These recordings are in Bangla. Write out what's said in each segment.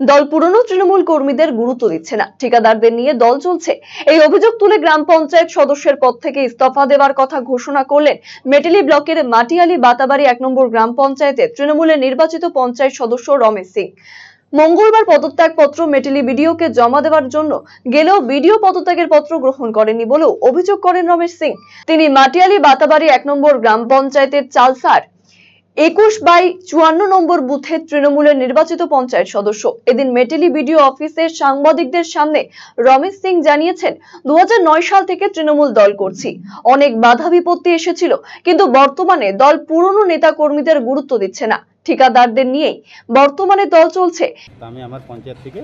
দল পুরনো তৃণমূল কর্মীদের গুরুত্ব দিচ্ছে না। ঠিকাদারদের নিয়ে দল চলছে। এই অভিযোগ তুলে গ্রাম পঞ্চায়েত সদস্যের পদ থেকে ইস্তফা দেওয়ার কথা ঘোষণা করলেন মেটেলি ব্লকের মাটিয়ালি বাতাবাড়ি এক নম্বর গ্রাম পঞ্চায়েতের তৃণমূলের নির্বাচিত পঞ্চায়েত সদস্য রমেশ সিং। মঙ্গলবার পদত্যাগ পত্র মেটেলি বিডিওকে জমা দেওয়ার জন্য গেলেও বিডিও পদত্যাগের পত্র গ্রহণ করেনি বলেও অভিযোগ করেন রমেশ সিং। তিনি মাটিয়ালি বাতাবাড়ি এক নম্বর গ্রাম পঞ্চায়েতের চালসার একুশ বাই চুয়ান্ন নম্বর বুথের তৃণমূলের নির্বাচিত পঞ্চায়েত সদস্য। এদিন মেটেলি বিডিও অফিসের সাংবাদিকদের সামনে রমেশ সিং জানিয়েছেন দুহাজার নয় সাল থেকে তৃণমূল দল করছি। অনেক বাধা বিপত্তি এসেছিল কিন্তু বর্তমানে দল পুরনো নেতা কর্মীদের গুরুত্ব দিচ্ছে না। ঠিকাদারদের নিয়েই বর্তমানে দল চলছে। আমি আমার পঞ্চায়েত থেকে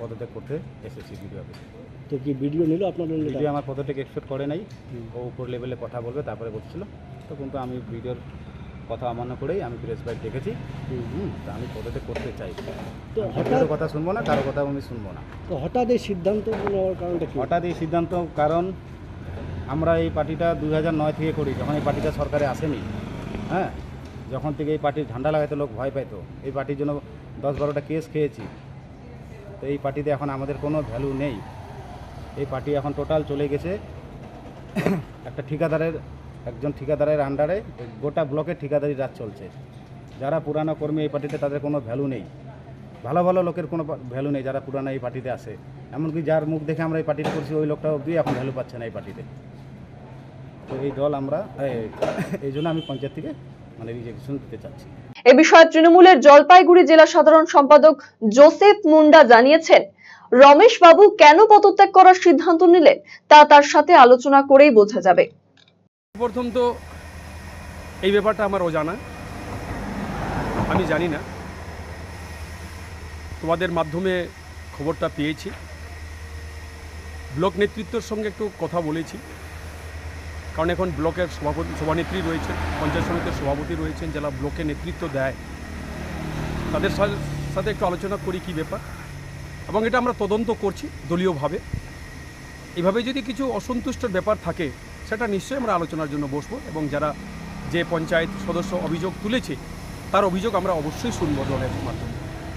পদত্যাগ করতে এসেছি বিডিও অফিসে। তো কি ভিডিও নিল আপনার বিডিও আমার পদত্যাগ এক্সপেক্ট করে নাই ও উপর লেভেলে কথা বলবে তারপরে বলছিল। তো কিন্তু আমি ভিডিওর কথা অমান্য করেই আমি প্রেস দেখেছি হুম। তা আমি পদত্যাগ করতে চাই। তো হঠাৎ কথা শুনব না কারও কথা আমি শুনব না। তো হঠাৎ এই সিদ্ধান্ত নেওয়ার কারণটা হঠাৎ এই সিদ্ধান্ত কারণ আমরা এই পার্টিটা দুই নয় থেকে করি যখন এই পার্টিটা সরকারে আসেনি হ্যাঁ যখন থেকে এই পার্টির ঝান্ডা লাগাইতে লোক ভয় পাইতো এই পার্টির জন্য দশ বারোটা কেস খেয়েছি তো এই পার্টিতে এখন আমাদের কোনো ভ্যালু নেই। এই পার্টি এখন টোটাল চলে গেছে একটা ঠিকাদারের একজন ঠিকাদারের আন্ডারে গোটা ব্লকের ঠিকাদারি রাজ চলছে। যারা পুরানো কর্মী এই পার্টিতে তাদের কোনো ভ্যালু নেই। ভালো ভালো লোকের কোনো ভ্যালু নেই যারা পুরানো এই পার্টিতে আসে এমনকি যার মুখ দেখে আমরা এই পার্টিতে করছি, ওই লোকটা অবধি এখন ভ্যালু পাচ্ছে না এই পার্টিতে। তো এই দল আমরা, এই জন্য আমি পঞ্চায়েত থেকে মানে রিজেকশন দিতে চাচ্ছি। এ বিষয়ে তৃণমূলের জলপাইগুড়ি জেলা সাধারণ সম্পাদক জোসেফ মুন্ডা জানিয়েছেন রমেশ বাবু কেন পদত্যাগ করার সিদ্ধান্ত নিলেন তা তার সাথে আলোচনা করেই বোঝা যাবে। প্রথম তো এই ব্যাপারটা আমার অজানা। আমি জানি না। তোমাদের মাধ্যমে খবরটা পেয়েছি। ব্লক নেতৃত্বের সঙ্গে একটু কথা বলেছি। কারণ এখন ব্লকের সভাপতি, সভানেত্রী রয়েছেন, পঞ্চায়েত সমিতির সভাপতি রয়েছেন, যারা ব্লকে নেতৃত্ব দেয়। তাদের সাথে একটু আলোচনা করি কি ব্যাপার। এবং এটা আমরা তদন্ত করছি দলীয়ভাবে। এভাবে যদি কিছু অসন্তুষ্টর ব্যাপার থাকে সেটা নিশ্চয়ই আমরা আলোচনার জন্য বসবো এবং যারা যে পঞ্চায়েত সদস্য অভিযোগ তুলেছে, তার অভিযোগ আমরা অবশ্যই শুনব দলের মাধ্যমে।